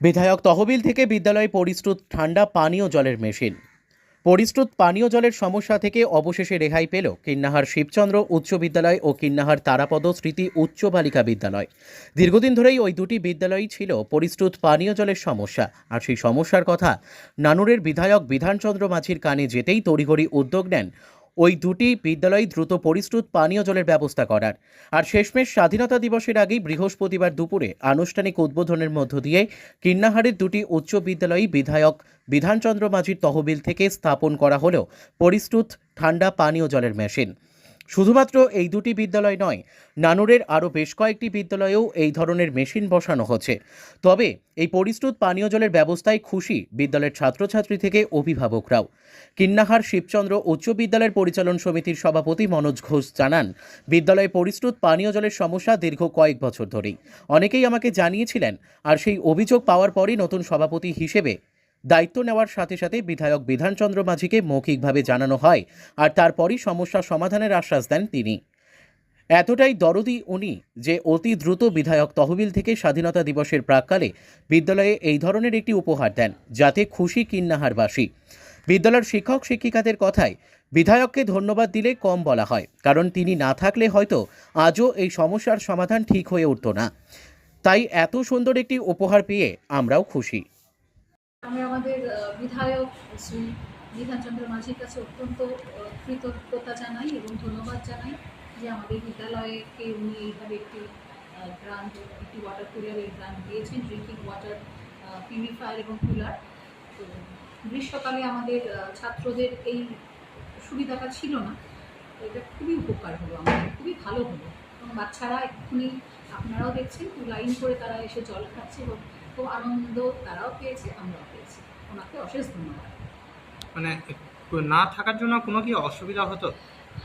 বিধায়ক তহবিল থেকে বিদ্যালয়ে পরিশ্রুত ঠান্ডা পানীয় জলের মেশিন। পরিশ্রুত পানীয় জলের সমস্যা থেকে অবশেষে রেহাই পেল কিন্নাহার শিবচন্দ্র উচ্চ বিদ্যালয় ও কিন্নাহার তারাপদ স্মৃতি উচ্চ বালিকা বিদ্যালয়। দীর্ঘদিন ধরেই ওই দুটি বিদ্যালয়ই ছিল পরিশ্রুত পানীয় জলের সমস্যা। আর সেই সমস্যার কথা নানুরের বিধায়ক বিধানচন্দ্র মাঝির কানে যেতেই তড়িঘড়ি উদ্যোগ নেন ওই দুটি বিদ্যালয় দ্রুত পরিশ্রুত পানীয় জলের ব্যবস্থা করার। আর শেষমেশ স্বাধীনতা দিবসের আগেই বৃহস্পতিবার দুপুরে আনুষ্ঠানিক উদ্বোধনের মধ্য দিয়ে কিন্নাহারের দুটি উচ্চ বিদ্যালয় বিধায়ক বিধানচন্দ্র মাঝির তহবিল থেকে স্থাপন করা হলেও পরিশ্রুত ঠান্ডা পানীয় জলের মেশিন। শুধুমাত্র এই দুটি বিদ্যালয় নয়, নানুরের আরও বেশ কয়েকটি বিদ্যালয়েও এই ধরনের মেশিন বসানো হচ্ছে। তবে এই পরিশ্রুত পানীয় জলের ব্যবস্থায় খুশি বিদ্যালয়ের ছাত্রছাত্রী থেকে অভিভাবকরাও। কিন্নাহার শিবচন্দ্র উচ্চ বিদ্যালয়ের পরিচালন সমিতির সভাপতি মনোজ ঘোষ জানান, বিদ্যালয়ে পরিশ্রুত পানীয় জলের সমস্যা দীর্ঘ কয়েক বছর ধরেই। অনেকেই আমাকে জানিয়েছিলেন, আর সেই অভিযোগ পাওয়ার পরই নতুন সভাপতি হিসেবে দায়িত্ব নেওয়ার সাথে সাথে বিধায়ক বিধানচন্দ্র মাঝিকে মৌখিকভাবে জানানো হয় আর তারপরই সমস্যা সমাধানের আশ্বাস দেন তিনি। এতটাই দরদি উনি যে অতি দ্রুত বিধায়ক তহবিল থেকে স্বাধীনতা দিবসের প্রাককালে বিদ্যালয়ে এই ধরনের একটি উপহার দেন, যাতে খুশি কিন্নাহারবাসী। বিদ্যালয়ের শিক্ষক শিক্ষিকাদের কথায় বিধায়ককে ধন্যবাদ দিলে কম বলা হয়, কারণ তিনি না থাকলে হয়তো আজও এই সমস্যার সমাধান ঠিক হয়ে উঠত না। তাই এত সুন্দর একটি উপহার পেয়ে আমরাও খুশি। বিধায়ক শ্রী বিধানচন্দ্র মাঝির কাছে অত্যন্ত কৃতজ্ঞতা জানাই এবং ধন্যবাদ জানাই যে আমাদের বিদ্যালয়কে উনি এইভাবে একটি গ্রান্ট একটি ওয়াটার কুলারের গ্রান্ট দিয়েছেন ড্রিঙ্কিং ওয়াটার পিউরিফায়ার এবং কুলার তো গ্রীষ্মকালে আমাদের ছাত্রদের এই সুবিধাটা ছিল না। এটা খুবই উপকার হলো আমাদের, খুবই ভালো হলো। এবং বাচ্চারা এক্ষুনি আপনারাও দেখছেন লাইন করে তারা এসে জল খাচ্ছে এবং খুব আনন্দ তারাও পেয়েছে, আমরাও পেয়েছি। ওনাকে অশেষ ধন্যবাদ মানে না থাকার জন্য কোনো কি অসুবিধা হতো?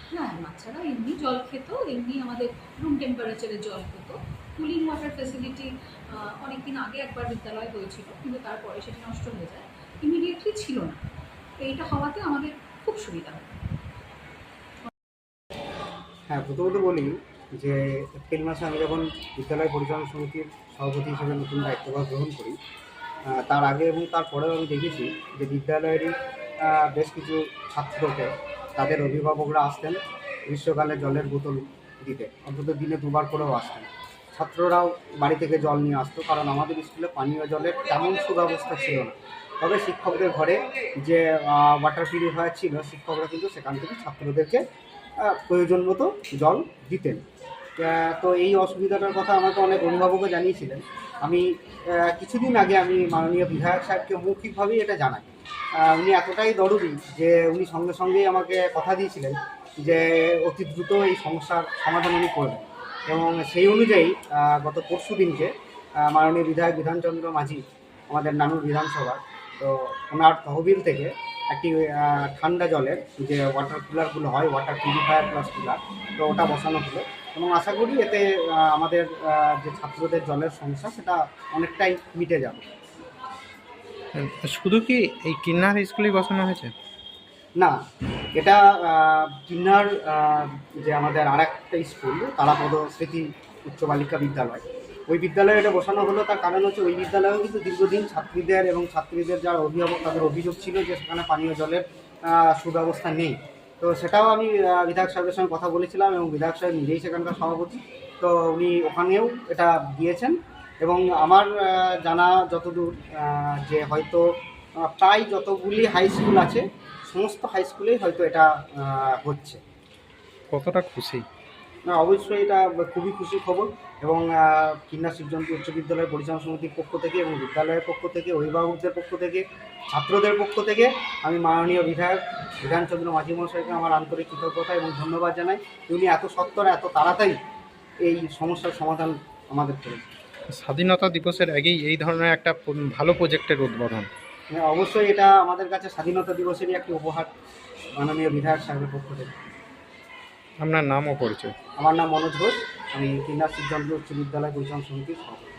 হ্যাঁ বাচ্চারা এমনি জল খেত এমনি আমাদের রুম টেম্পারেচারে জল খেত। কুলিং ওয়াটার ফেসিলিটি অনেক দিন আগে একবার বিদ্যালয় হয়েছিল কিন্তু তারপরে সেটি নষ্ট হয়ে যায়। ইমিডিয়েটলি ছিল না। এইটা হওয়াতে আমাদের খুব সুবিধা হয় হ্যাঁ প্রথমত বলি যে এপ্রিল মাসে আমি যখন বিদ্যালয় পরিচালনা সমিতির সভাপতি হিসেবে নতুন দায়িত্বভার গ্রহণ করি তার আগে এবং তারপরেও আমি দেখেছি যে বিদ্যালয়েরই বেশ কিছু ছাত্রকে তাদের অভিভাবকরা আসতেন গ্রীষ্মকালে জলের বোতল দিতে, অন্তত দিনে দুবার করেও আসতেন। ছাত্ররাও বাড়ি থেকে জল নিয়ে আসতো, কারণ আমাদের স্কুলে পানীয় জলের তেমন সুব্যবস্থা ছিল না। তবে শিক্ষকদের ঘরে যে ওয়াটার পিউরিফায়ার ছিল, শিক্ষকরা কিন্তু সেখান থেকে ছাত্রদেরকে প্রয়োজন মতো জল দিতেন। তো এই অসুবিধাটার কথা আমাকে অনেক অভিভাবকও জানিয়েছিলেন। আমি কিছুদিন আগে আমি মাননীয় বিধায়ক সাহেবকে মৌখিকভাবেই এটা জানাই। উনি এতটাই দরদি যে উনি সঙ্গে সঙ্গেই আমাকে কথা দিয়েছিলেন যে অতি দ্রুত এই সমস্যার সমাধান উনি করবেন। এবং সেই অনুযায়ী গত পরশু দিনকে মাননীয় বিধায়ক বিধানচন্দ্র মাঝি, আমাদের নানুর বিধানসভা, তো ওনার তহবিল থেকে একটি ঠান্ডা জলের যে ওয়াটার কুলারগুলো হয় ওয়াটার পিউরিফায়ার প্লাস কুলার তো ওটা বসানো হলো। এবং আশা করি এতে আমাদের যে ছাত্রদের জলের সমস্যা সেটা অনেকটাই মিটে যাবে। শুধু কি এই কিন্নার স্কুলেই বসানো হয়েছে? না এটা কিন্নার যে আমাদের আর একটা স্কুল তারাপদ স্মৃতি উচ্চ বালিকা বিদ্যালয় ওই বিদ্যালয়ে এটা বসানো হলো, তার কারণ হচ্ছে ওই বিদ্যালয়েও কিন্তু দীর্ঘদিন ছাত্রীদের এবং ছাত্রীদের যারা অভিভাবক, তাদের অভিযোগ ছিল যে সেখানে পানীয় জলের সুব্যবস্থা নেই। তো সেটাও আমি বিধায়ক সাহেবের সঙ্গে কথা বলেছিলাম এবং বিধায়ক সাহেব নিজেই সেখানকার সভাপতি। তো উনি ওখানেও এটা দিয়েছেন এবং আমার জানা যতদূর যে হয়তো প্রায় যতগুলি হাই স্কুল আছে, সমস্ত হাই স্কুলেই হয়তো এটা হচ্ছে। কতটা খুশি? না অবশ্যই এটা খুবই খুশির খবর এবং কিন্না শিবজন্তী উচ্চ বিদ্যালয় পরিচালনা সমিতির পক্ষ থেকে এবং বিদ্যালয়ের পক্ষ থেকে অভিভাবকদের পক্ষ থেকে ছাত্রদের পক্ষ থেকে আমি মাননীয় বিধায়ক বিধানচন্দ্র মাঝি মহাশয়কে আমার আন্তরিক কৃতজ্ঞতা এবং ধন্যবাদ জানাই। উনি এত সত্তর এত তাড়াতাড়ি এই সমস্যার সমাধান আমাদের করেছেন। স্বাধীনতা দিবসের আগেই এই ধরনের একটা ভালো প্রজেক্টের উদ্বোধন। হ্যাঁ, অবশ্যই এটা আমাদের কাছে স্বাধীনতা দিবসেরই একটি উপহার মাননীয় বিধায়ক সাহেবের পক্ষ থেকে। আপনার নামও পরিচয়। আমার নাম মনোজ ঘোষ আমি কিন্না সিদ্ধান্ত উচ্চ বিদ্যালয় পরিচালন সমিতির সভাপতি।